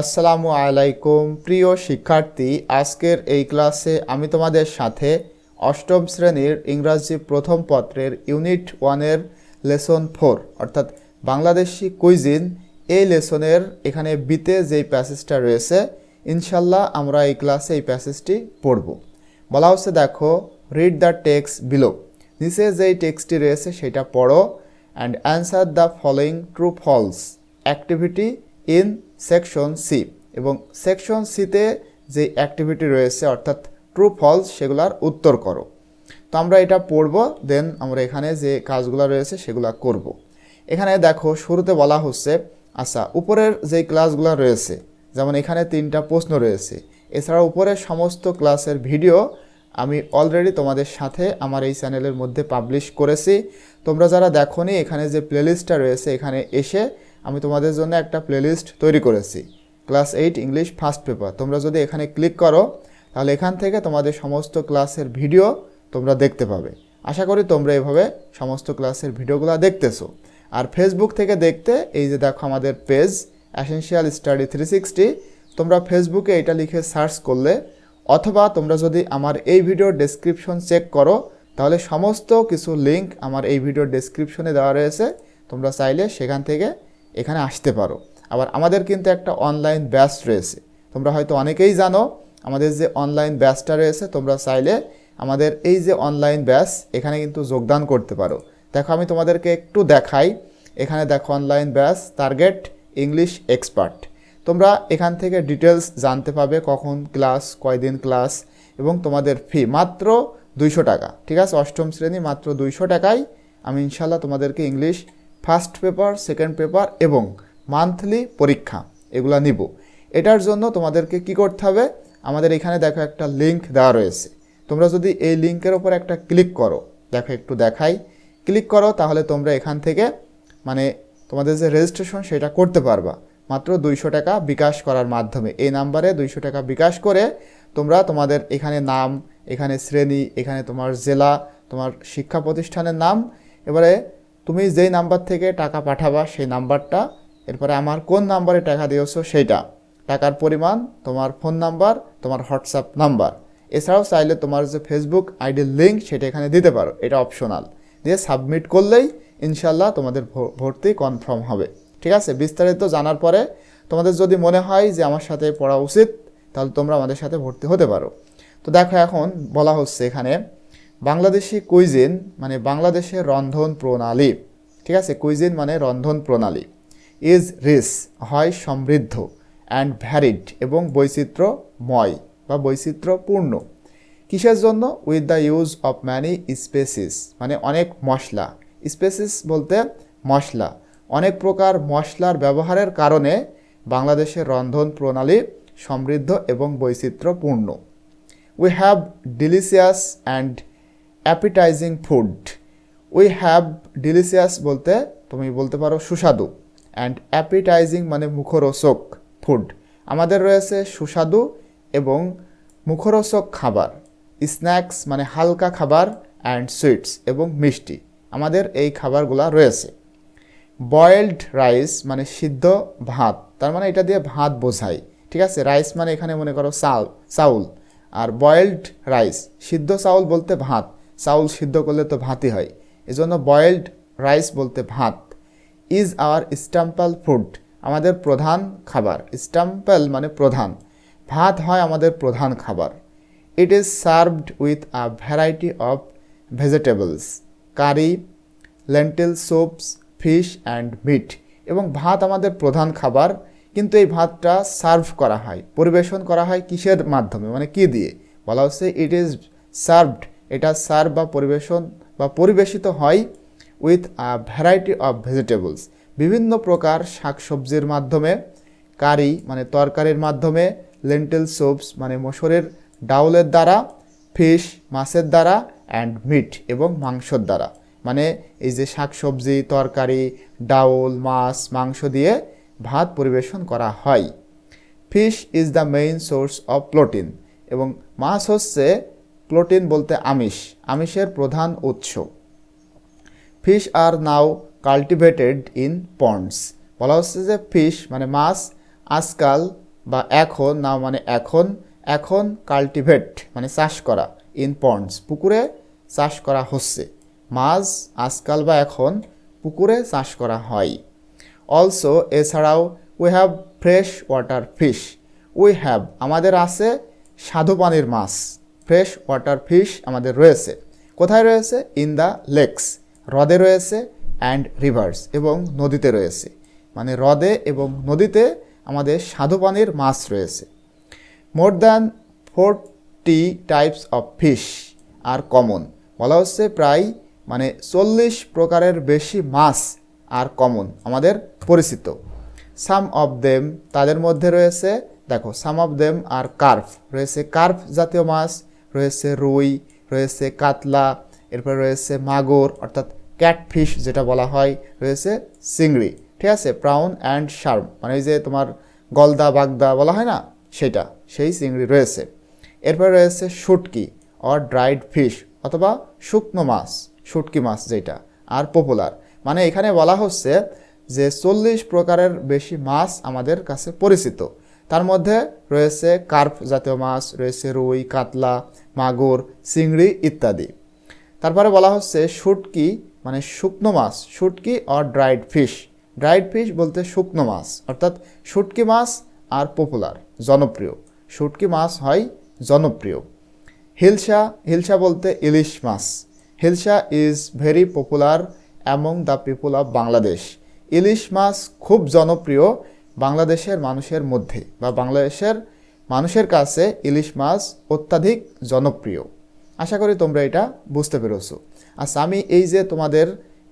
আসসালামু আলাইকুম, প্রিয় শিক্ষার্থী। আজকের এই ক্লাসে আমি তোমাদের সাথে অষ্টম শ্রেণির ইংরাজি প্রথম পত্রের ইউনিট ওয়ানের লেসন ফোর, অর্থাৎ বাংলাদেশি কুইজিন, এই লেসনের এখানে বিতে যেই প্যাসেজটা রয়েছে, ইনশাল্লাহ আমরা এই ক্লাসে এই প্যাসেজটি পড়ব। বলা হচ্ছে, দেখো রিড দ্য টেক্সট বিলো নিচে যেই টেক্সটটি রয়েছে, সেটা পড়ো। And answer the following true false activity in section C এবং সেকশন সিতে যে অ্যাক্টিভিটি রয়েছে, অর্থাৎ ট্রু ফলস, সেগুলার উত্তর করো তো আমরা এটা পড়ব, দেন আমরা এখানে যে কাজগুলো রয়েছে সেগুলো করব। এখানে দেখো, শুরুতে বলা হচ্ছে আচ্ছা উপরের যে ক্লাসগুলো রয়েছে, যেমন এখানে তিনটা প্রশ্ন রয়েছে এছাড়া উপরের সমস্ত ক্লাসের ভিডিও আমি অলরেডি তোমাদের সাথে আমার এই চ্যানেলের মধ্যে পাবলিশ করেছি তোমরা যারা দেখোনি, এখানে যে প্লেলিস্টটা রয়েছে, এখানে এসে আমি তোমাদের জন্য একটা প্লেলিস্ট তৈরি করেছি। Class eight English first paper. তোমরা যদি এখানে ক্লিক করো, তাহলে এখান থেকে তোমাদের সমস্ত ক্লাসের ভিডিও তোমরা দেখতে পাবে। আশা করি তোমরা এভাবে সমস্ত ক্লাসের ভিডিওগুলো দেখতেছো। আর ফেসবুক থেকে দেখতে, এই যে দেখো আমাদের page essential study three sixty তোমরা ফেসবুকে এটা লিখে সার্চ করলে, অথবা তোমরা যদি আমার এই ভিডিওর ডেসক্রিপশন চেক করো, তাহলে সমস্ত কিছু লিঙ্ক আমার এই ভিডিওর ডেসক্রিপশনে দেওয়া রয়েছে। তোমরা চাইলে সেখান থেকে এখানে আসতে পারো। আবার আমাদের কিন্তু একটা অনলাইন ব্যাচ রয়েছে। তোমরা হয়তো অনেকেই জানো, আমাদের যে অনলাইন ব্যাচটা রয়েছে, তোমরা চাইলে আমাদের এই যে অনলাইন ব্যাচ এখানে কিন্তু যোগদান করতে পারো। দেখো, আমি তোমাদেরকে একটু দেখাই। এখানে দেখো online batch target English expert তোমরা এখান থেকে ডিটেলস জানতে পাবে কখন ক্লাস কয়দিন ক্লাস এবং তোমাদের ফি মাত্র দুইশো টাকা। ঠিক আছে? অষ্টম শ্রেণি মাত্র দুইশো টাকায় আমি ইনশাল্লাহ তোমাদেরকে English first paper, second paper এবং মান্থলি পরীক্ষা এগুলা নিব। এটার জন্য তোমাদেরকে কি করতে হবে? আমাদের এখানে দেখো একটা লিঙ্ক দেওয়া রয়েছে। তোমরা যদি এই লিঙ্কের ওপর একটা ক্লিক করো, দেখো একটু দেখাই। ক্লিক করো, তাহলে তোমরা এখান থেকে মানে তোমাদের যে রেজিস্ট্রেশন সেটা করতে পারবা। মাত্র দুইশো টাকা বিকাশ করার মাধ্যমে। এই নাম্বারে দুইশো টাকা বিকাশ করে তোমরা তোমাদের এখানে নাম, এখানে শ্রেণি, এখানে তোমার জেলা, তোমার শিক্ষা প্রতিষ্ঠানের নাম, এবারে তুমি যেই নাম্বার থেকে টাকা পাঠাবা সেই নাম্বারটা, এরপরে আমার কোন নাম্বারে টাকা দিয়েছ সেইটা। টাকার পরিমাণ, তোমার ফোন নাম্বার, তোমার হোয়াটসঅ্যাপ নাম্বার। এছাড়াও চাইলে তোমার যে ফেসবুক আইডির লিঙ্ক সেটা এখানে দিতে পারো, এটা অপশনাল। দিয়ে সাবমিট করলেই ইনশাল্লাহ তোমাদের ভর্তি কনফার্ম হবে। ঠিক আছে? বিস্তারিত জানার পরে তোমাদের যদি মনে হয় যে আমার সাথে পড়া উচিত, তাহলে তোমরা আমাদের সাথে ভর্তি হতে পারো। তো দেখো এখন বলা হচ্ছে এখানে বাংলাদেশি কুইজিন মানে বাংলাদেশের রন্ধন প্রণালী, ঠিক আছে? কুইজিন মানে রন্ধন প্রণালী। ইজ রিস হয় সমৃদ্ধ, অ্যান্ড ভ্যারিড এবং বৈচিত্র্যময় বা বৈচিত্র্যপূর্ণ। কিসের জন্য? With the use of many spices মানে অনেক মশলা। স্পেসিস বলতে মশলা। অনেক প্রকার মশলার ব্যবহারের কারণে বাংলাদেশের রন্ধন প্রণালী সমৃদ্ধ এবং বৈচিত্র্যপূর্ণ। We have delicious and appetising food we have delicious বলতে তুমি বলতে পারো সুস্বাদু অ্যান্ড অ্যাপিটাইজিং মানে মুখরোচক ফুড আমাদের রয়েছে সুস্বাদু এবং মুখরোচক খাবার। স্ন্যাক্স মানে হালকা খাবার অ্যান্ড সুইটস এবং মিষ্টি। আমাদের এই খাবারগুলো রয়েছে। বয়েলড রাইস মানে সিদ্ধ ভাত। তার মানে এটা দিয়ে ভাত বোঝায়। ঠিক আছে? রাইস মানে এখানে মনে করো চাল, চাউল। আর বয়েলড রাইস সিদ্ধ চাউল বলতে ভাত। চাউল সিদ্ধ করলে তো ভাতই হয়। এজন্য বয়েলড রাইস বলতে ভাত ইজ আওয়ার স্টাম্পল ফুড আমাদের প্রধান খাবার। স্টাম্পল মানে প্রধান। ভাত হয় আমাদের প্রধান খাবার। It is served with a variety of vegetables curry lentil soups fish and meat এবং ভাত আমাদের প্রধান খাবার, কিন্তু এই ভাতটা সার্ভ করা হয়, পরিবেশন করা হয় কিসের মাধ্যমে? মানে কি দিয়ে? বলা হচ্ছে ইট ইজ সার্ভড এটা সার্ভ বা পরিবেশন বা পরিবেশিত হয় with a variety of vegetables বিভিন্ন প্রকার শাকসবজির মাধ্যমে, কারি মানে তরকারির মাধ্যমে লেন্টেল সোপস মানে মসুরের ডাউলের দ্বারা ফিশ মাছের দ্বারা অ্যান্ড মিট এবং মাংসর দ্বারা। মানে এই যে শাকসবজি, তরকারি, ডাউল, মাছ, মাংস দিয়ে ভাত পরিবেশন করা হয়। Fish is the main source of protein এবং মাছ হচ্ছে প্রোটিন বলতে আমিষ, আমিষের প্রধান উৎস। Fish are now cultivated in ponds বলা হচ্ছে যে ফিশ মানে মাছ, আজকাল বা এখন নাও মানে এখন এখন কাল্টিভেট মানে চাষ করা ইন পন্ডস পুকুরে চাষ করা হচ্ছে। মাছ আজকাল বা এখন পুকুরে চাষ করা হয়। অলসো এছাড়াও we have fresh water fish we have আমাদের আছে স্বাদু পানির মাছ। ফ্রেশ ওয়াটার ফিশ আমাদের রয়েছে। কোথায় রয়েছে? ইন দ্য লেকস হ্রদে রয়েছে অ্যান্ড রিভার্স এবং নদীতে রয়েছে। মানে হ্রদে এবং নদীতে আমাদের স্বাদু পানির মাছ রয়েছে। More than forty types of fish are common বলা হচ্ছে প্রায় মানে চল্লিশ প্রকারের বেশি মাছ আর কমন আমাদের পরিচিত। সাম অফ দেম তাদের মধ্যে রয়েছে, দেখো some of them are carp রয়েছে কার্ভ জাতীয় মাছ রয়েছে রুই, রয়েছে কাতলা, এরপর রয়েছে মাগুর, অর্থাৎ ক্যাটফিশ যেটা বলা হয়, রয়েছে চিংড়ি, ঠিক আছে? প্রাউন অ্যান্ড শার্প মানে এই যে তোমার গলদা, বাগদা বলা হয় না? সেটা, সেই চিংড়ি রয়েছে। এরপর রয়েছে শুটকি অর ড্রাইড ফিশ অথবা শুকনো মাছ, শুটকি মাছ যেটা, আর পপুলার মানে এখানে বলা হচ্ছে যে চল্লিশ প্রকারের বেশি মাছ আমাদের কাছে পরিচিত। তার মধ্যে রয়েছে কার্প জাতীয় মাছ, রয়েছে রুই, কাতলা, মাগুর, চিংড়ি ইত্যাদি। তারপরে বলা হচ্ছে শুটকি মানে শুকনো মাছ, শুটকি or dried fish dried fish বলতে শুকনো মাছ, অর্থাৎ শুটকি মাছ আর পপুলার জনপ্রিয়। শুটকি মাছ হয় জনপ্রিয়। হিলসা হিলসা বলতে ইলিশ মাছ। Hilsa is very popular among the people of Bangladesh ইলিশ মাছ খুব জনপ্রিয় বাংলাদেশের মানুষের মধ্যে বা বাংলাদেশের মানুষের কাছে ইলিশ মাছ অত্যাধিক জনপ্রিয়। আশা করি তোমরা এটা বুঝতে পেরেছ। আচ্ছা আমি এই যে তোমাদের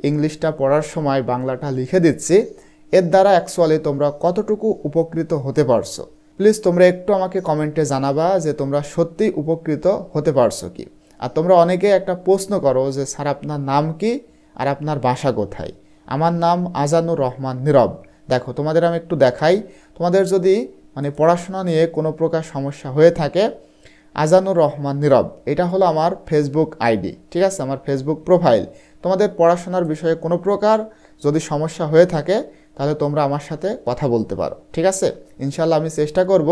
ইংলিশটা পড়ার সময় বাংলাটা লিখে দিচ্ছি, এর দ্বারা অ্যাকচুয়ালি তোমরা কতটুকু উপকৃত হতে পারছ? প্লিজ তোমরা একটু আমাকে কমেন্টে জানাবা যে তোমরা সত্যি উপকৃত হতে পারছ কি? আর তোমরা অনেকে একটা প্রশ্ন করো যে, স্যার, আপনার নাম কি? আর আপনার বাসা কোথায়? আমার নাম আজানুর রহমান নীরব। দেখো, তোমাদের আমি একটু দেখাই। তোমাদের যদি মানে পড়াশোনা নিয়ে কোনো প্রকার সমস্যা হয়ে থাকে, আজানুর রহমান নীরব, এটা হলো আমার ফেসবুক আইডি, ঠিক আছে? আমার ফেসবুক প্রোফাইল তোমাদের পড়াশোনার বিষয়ে কোনো প্রকার যদি সমস্যা হয়ে থাকে, তাহলে তোমরা আমার সাথে কথা বলতে পারো, ঠিক আছে? ইনশাল্লাহ আমি চেষ্টা করব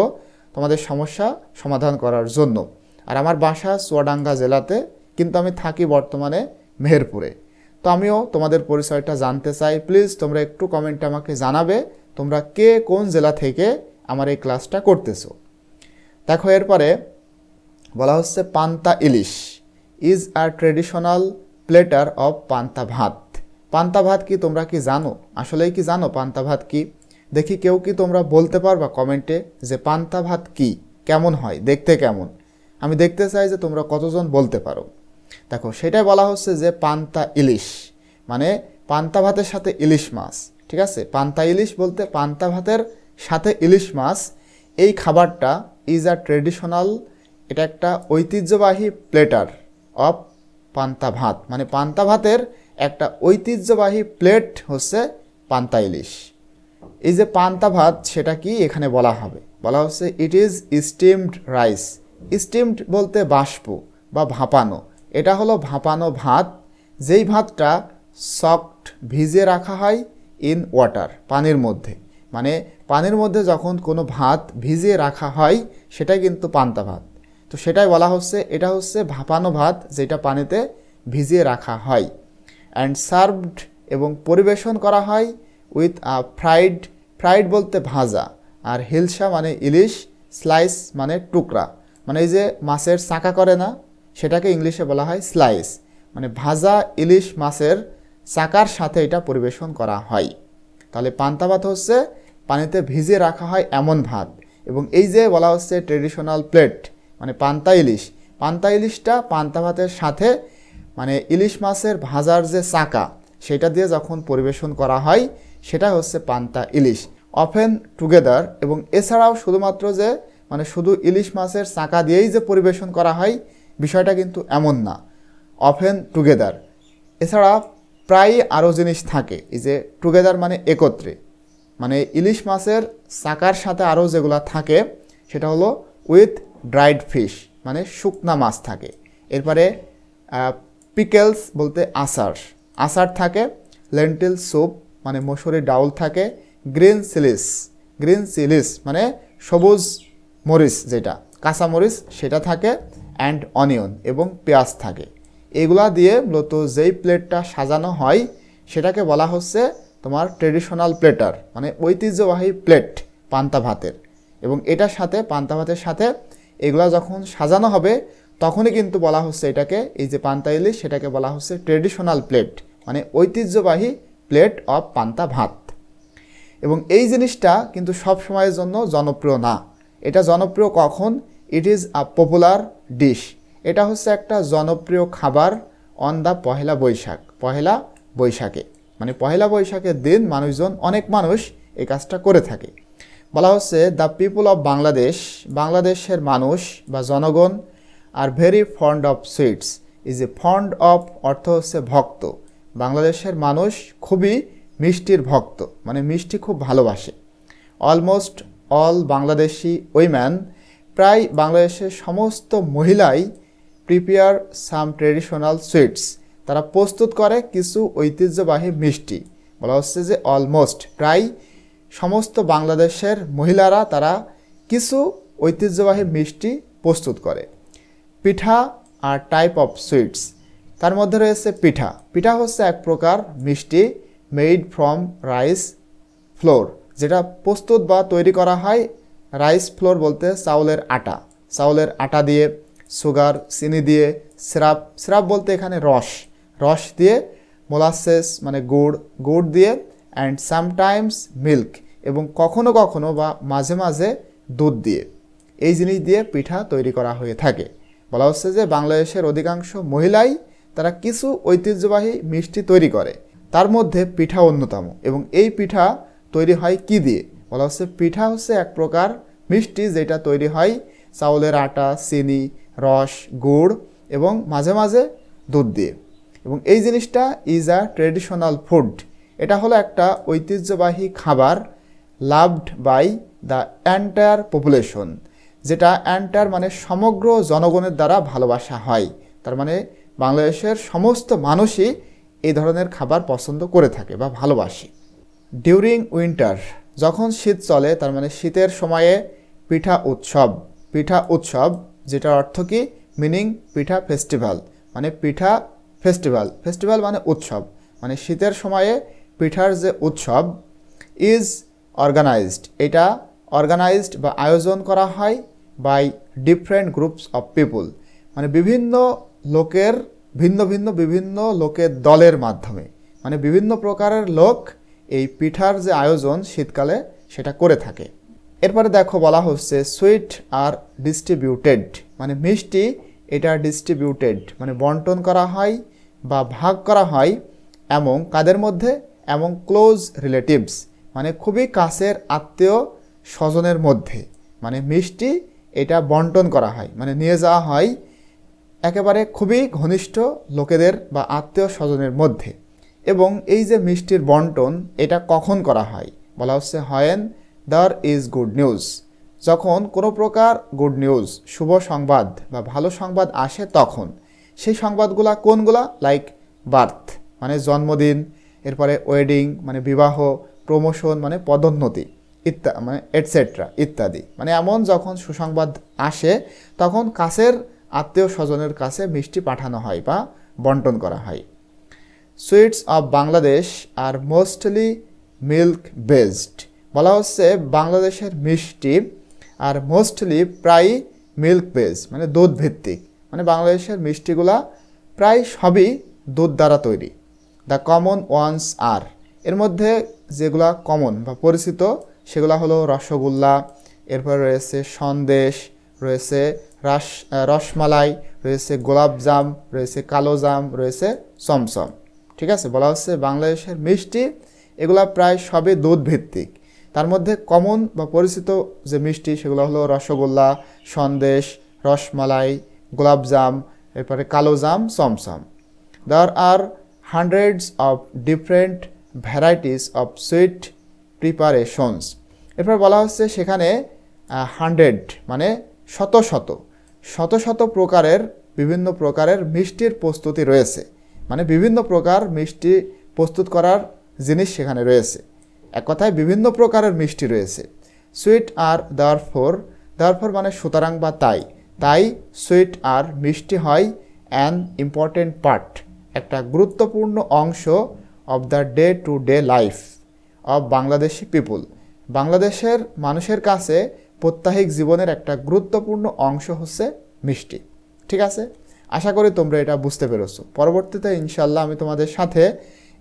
তোমাদের সমস্যা সমাধান করার জন্য। আর আমার বাসা চুয়াডাঙ্গা জেলাতে, কিন্তু আমি থাকি বর্তমানে মেহেরপুরে। তো আমিও তোমাদের পরিচয়টা জানতে চাই। প্লিজ তোমরা একটু কমেন্টে আমাকে জানাবে, তোমরা কে, কোন জেলা থেকে আমার এই ক্লাসটা করতেছো। দেখো, এরপরে বলা হচ্ছে panta ilish. Is a traditional platter of panta bhat. Panta ভাত কি তোমরা কি জানো? আসলেই কি জানো পান্তা ভাত কি? দেখি কেউ কি তোমরা বলতে পারবা কমেন্টে যে পান্তা ভাত কি? কেমন হয়? দেখতে কেমন? আমি দেখতে চাই যে তোমরা কতজন বলতে পারো। দেখো, সেটাই বলা হচ্ছে যে পান্তা ইলিশ মানে পান্তা ভাতের সাথে ইলিশ মাছ, ঠিক আছে? পান্তা ইলিশ বলতে পান্তা ভাতের সাথে ইলিশ মাছ, এই খাবারটা ইজ আ ট্রেডিশনাল এটা একটা ঐতিহ্যবাহী প্লেটার অফ পান্তা ভাত মানে পান্তা ভাতের একটা ঐতিহ্যবাহী প্লেট হচ্ছে পান্তা ইলিশ। এই যে পান্তা ভাত, সেটা কি এখানে বলা হবে? বলা হচ্ছে it is steamed rice steamed বলতে বাষ্প বা ভাপানো। এটা হলো ভাপানো ভাত। যেই ভাতটা সফট ভিজিয়ে রাখা হয় ইন ওয়াটার পানির মধ্যে। মানে পানির মধ্যে যখন কোনো ভাত ভিজিয়ে রাখা হয়, সেটাই কিন্তু পান্তা ভাত। তো সেটাই বলা হচ্ছে, এটা হচ্ছে ভাপানো ভাত যেটা পানিতে ভিজিয়ে রাখা হয়। অ্যান্ড সার্ভড এবং পরিবেশন করা হয় উইথ আ ফ্রাইড ফ্রাইড বলতে ভাজা। আর হিলসা মানে ইলিশ স্লাইস মানে টুকরা। মানে এই যে মাছের চাকা করে না সেটাকে ইংলিশে বলা হয় স্লাইস মানে ভাজা ইলিশ মাছের চাকার সাথে এটা পরিবেশন করা হয়। তাহলে পান্তা ভাত হচ্ছে পানিতে ভিজে রাখা হয় এমন ভাত এবং এই যে বলা হচ্ছে ট্রেডিশনাল প্লেট মানে পান্তা ইলিশ, পান্তা ইলিশটা পান্তা ভাতের সাথে মানে ইলিশ মাছের ভাজার যে চাকা, সেটা দিয়ে যখন পরিবেশন করা হয়, সেটা হচ্ছে পান্তা ইলিশ অফেন টুগেদার এবং এছাড়াও শুধুমাত্র যে মানে শুধু ইলিশ মাছের চাকা দিয়েই যে পরিবেশন করা হয় বিষয়টা কিন্তু এমন না। অফেন টুগেদার এছাড়া প্রায় আরও জিনিস থাকে, এই যে টুগেদার মানে একত্রে। মানে ইলিশ মাছের চাকার সাথে আরও যেগুলো থাকে, সেটা হলো উইথ ড্রাইড ফিশ মানে শুকনা মাছ থাকে। এরপরে পিকেলস বলতে আচার। আচার থাকে লেন্টিল স্যুপ মানে মসুরি ডাউল থাকে গ্রিন চিলিস গ্রিন চিলিস মানে সবুজ মরিচ যেটা, কাঁচা মরিচ সেটা থাকে। অ্যান্ড অনিয়ন এবং পেঁয়াজ থাকে। এগুলা দিয়ে মূলত যেই প্লেটটা সাজানো হয়, সেটাকে বলা হচ্ছে তোমার ট্রেডিশনাল প্লেটার মানে ঐতিহ্যবাহী প্লেট পান্তা ভাতের। এবং এটার সাথে, পান্তা ভাতের সাথে এগুলা যখন সাজানো হবে, তখনই কিন্তু বলা হচ্ছে এটাকে, এই যে পান্তা ইলিশ, সেটাকে বলা হচ্ছে ট্রেডিশনাল প্লেট মানে ঐতিহ্যবাহী প্লেট অফ পান্তা ভাত। এবং এই জিনিসটা কিন্তু সব সময়ের জন্য জনপ্রিয় না। এটা জনপ্রিয় কখন? It is a popular dish. এটা হচ্ছে একটা জনপ্রিয় খাবার অন দ্য পহেলা বৈশাখ। পহেলা বৈশাখে। মানে পহেলা বৈশাখের দিন মানুষজন, অনেক মানুষ এই কাজটা করে থাকে। বলা হচ্ছে দ্য পিপুল অফ বাংলাদেশ বাংলাদেশের মানুষ বা জনগণ are very fond of sweets is a fond of অর্থ হচ্ছে ভক্ত। বাংলাদেশের মানুষ খুবই মিষ্টির ভক্ত। মানে মিষ্টি খুব ভালোবাসে। অলমোস্ট অল বাংলাদেশি ওইম্যান প্রায় বাংলাদেশের সমস্ত মহিলাই প্রিপেয়ার সাম ট্রেডিশনাল সুইটস। তারা প্রস্তুত করে কিছু ঐতিহ্যবাহী মিষ্টি। বলা হচ্ছে যে অলমোস্ট। প্রায় সমস্ত বাংলাদেশের মহিলারা তারা কিছু ঐতিহ্যবাহী মিষ্টি প্রস্তুত করে। Pitha are type of sweets তার মধ্যে রয়েছে পিঠা। পিঠা হচ্ছে এক প্রকার মিষ্টি মেড ফ্রম রাইস ফ্লোর যেটা প্রস্তুত বা তৈরি করা হয় রাইস ফ্লোর বলতে চাউলের আটা। চাউলের আটা দিয়ে সুগার, চিনি দিয়ে সিরাপ। সিরাপ বলতে এখানে রস। রস দিয়ে মোলাসেস মানে গুড়। গুড় দিয়ে অ্যান্ড সামটাইমস মিল্ক এবং কখনো কখনো বা মাঝে মাঝে দুধ দিয়ে। এই জিনিস দিয়ে পিঠা তৈরি করা হয়ে থাকে। বলা হচ্ছে যে বাংলাদেশের অধিকাংশ মহিলাই তারা কিছু ঐতিহ্যবাহী মিষ্টি তৈরি করে। তার মধ্যে পিঠা অন্যতম এবং এই পিঠা তৈরি হয় কি দিয়ে? বলা হচ্ছে পিঠা হচ্ছে এক প্রকার মিষ্টি যেটা তৈরি হয় চাউলের আটা, চিনি, রস, গুড় এবং মাঝে মাঝে দুধ দিয়ে। এবং এই জিনিসটা ইজ আ ট্রেডিশনাল ফুড এটা হলো একটা ঐতিহ্যবাহী খাবার loved by the entire population যেটা অ্যান্টার মানে সমগ্র জনগণের দ্বারা ভালোবাসা হয়। তার মানে বাংলাদেশের সমস্ত মানুষই এই ধরনের খাবার পছন্দ করে থাকে বা ভালোবাসে। ডিউরিং উইন্টার যখন শীত চলে, তার মানে শীতের সময়ে পিঠা উৎসব। পিঠা উৎসব, যেটার অর্থ কি? মিনিং পিঠা ফেস্টিভ্যাল মানে পিঠা ফেস্টিভ্যাল ফেস্টিভ্যাল মানে উৎসব মানে শীতের সময়ে পিঠার যে উৎসব ইজ অর্গানাইজড এটা অর্গানাইজড বা আয়োজন করা হয় by different groups of people মানে বিভিন্ন লোকের, ভিন্ন ভিন্ন বিভিন্ন লোকের দলের মাধ্যমে মানে বিভিন্ন প্রকারের লোক এই পিঠার যে আয়োজন শীতকালে সেটা করে থাকে। এরপরে দেখো বলা হচ্ছে সুইট আর ডিস্ট্রিবিউটেড মানে মিষ্টি এটা ডিস্ট্রিবিউটেড মানে বন্টন করা হয় বা ভাগ করা হয় এবং কাদের মধ্যে? এবং ক্লোজ রিলেটিভস মানে খুবই কাছের আত্মীয় স্বজনের মধ্যে মানে মিষ্টি এটা বন্টন করা হয় মানে নিয়ে যাওয়া হয় একেবারে খুবই ঘনিষ্ঠ লোকেদের বা আত্মীয় স্বজনের মধ্যে। এবং এই যে মিষ্টির বন্টন, এটা কখন করা হয়? বলা হচ্ছে, হয়েন দার ইজ গুড নিউজ। যখন কোনো প্রকার গুড নিউজ, শুভ সংবাদ বা ভালো সংবাদ আসে তখন, সেই সংবাদগুলা কোনগুলা? লাইক বার্থ মানে জন্মদিন, এরপরে ওয়েডিং মানে বিবাহ প্রমোশন মানে পদোন্নতি ইত্যা মানে এটসেট্রা ইত্যাদি। মানে এমন যখন সুসংবাদ আসে, তখন কাছের আত্মীয় স্বজনের কাছে মিষ্টি পাঠানো হয় বা বন্টন করা হয়। Sweets of Bangladesh are mostly milk based. বলা হচ্ছে বাংলাদেশের মিষ্টি আর মোস্টলি প্রায় মিল্ক বেস মানে দুধ ভিত্তিক মানে বাংলাদেশের মিষ্টিগুলা প্রায় সবই দুধ দ্বারা তৈরি। The common ones are. এর মধ্যে যেগুলা কমন বা পরিচিত, সেগুলো হলো রসগোল্লা, এরপর রয়েছে সন্দেশ, রয়েছে রাস রসমালাই, রয়েছে গোলাপজাম, রয়েছে কালো জাম, রয়েছে চমচম। ঠিক আছে? বলা হচ্ছে বাংলাদেশের মিষ্টি, এগুলা প্রায় সবই দুধ ভিত্তিক তার মধ্যে কমন বা পরিচিত যে মিষ্টি সেগুলো হলো রসগোল্লা, সন্দেশ, রসমালাই, গোলাপজাম, এরপরে kalo jam chomchom. There are hundreds of different varieties of sweet preparations এরপর বলা হচ্ছে সেখানে হান্ড্রেড মানে শত শত। শত শত প্রকারের, বিভিন্ন প্রকারের মিষ্টির প্রস্তুতি রয়েছে। মানে বিভিন্ন প্রকার মিষ্টি প্রস্তুত করার জিনিস সেখানে রয়েছে। এক কথায় বিভিন্ন প্রকারের মিষ্টি রয়েছে। সুইট আর দেওয়ার ফোর দেওয়ার ফোর মানে সুতরাং বা তাই। তাই সুইট আর মিষ্টি হয় অ্যান ইম্পর্টেন্ট পার্ট একটা গুরুত্বপূর্ণ অংশ of the day to day life of Bangladeshi people বাংলাদেশের মানুষের কাছে প্রত্যাহিক জীবনের একটা গুরুত্বপূর্ণ অংশ হচ্ছে মিষ্টি। ঠিক আছে? আশা করি তোমরা এটা বুঝতে পেরেছ। পরবর্তীতে ইনশাল্লাহ আমি তোমাদের সাথে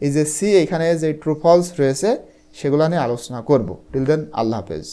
এই যে সি, এখানে যে ট্রুফলস রয়েছে, সেগুলো নিয়ে আলোচনা করব। টিল দেন আল্লাহ হাফেজ।